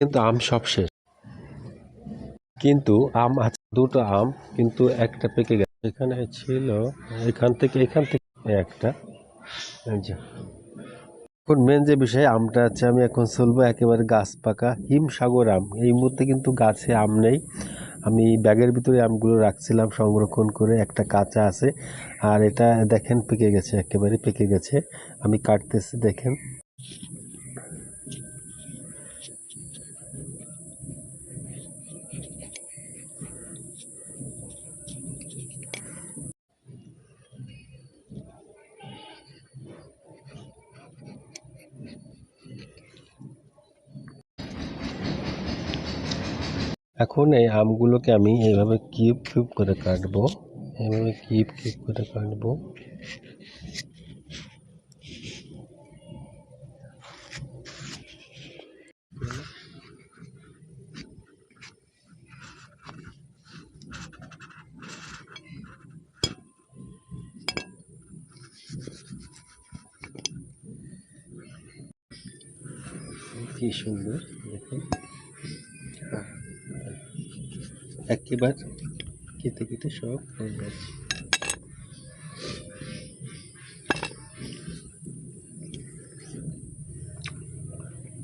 কিন্তু আম সব শেষ। কিন্তু আম আছে, দুটো আম, কিন্তু একটা পেকে গেছে। এখানে ছিল, এখান থেকে এখান থেকে একটা। এখন মেন যে বিষয়, আমটা আছে, আমি এখন চলবো একেবারে গাছ পাকা, হিমসাগর আম। এই মুহূর্তে কিন্তু গাছে আম নেই। আমি ব্যাগের ভিতরে আমগুলো রাখছিলাম, সংরক্ষণ করে একটা কাঁচা আছে। আর এটা দেখেন পেকে গেছে, একেবারে পেকে গেছে। আমি কাটতেছি, দেখেন। এখন এই আমগুলোকে আমি এইভাবে কিউব কিউব করে কাটবো। এইভাবে কিউব কিউব করে কাটবো। কি সুন্দর, দেখুন। একেবারে কেটে কেটে সব হয়ে যাচ্ছে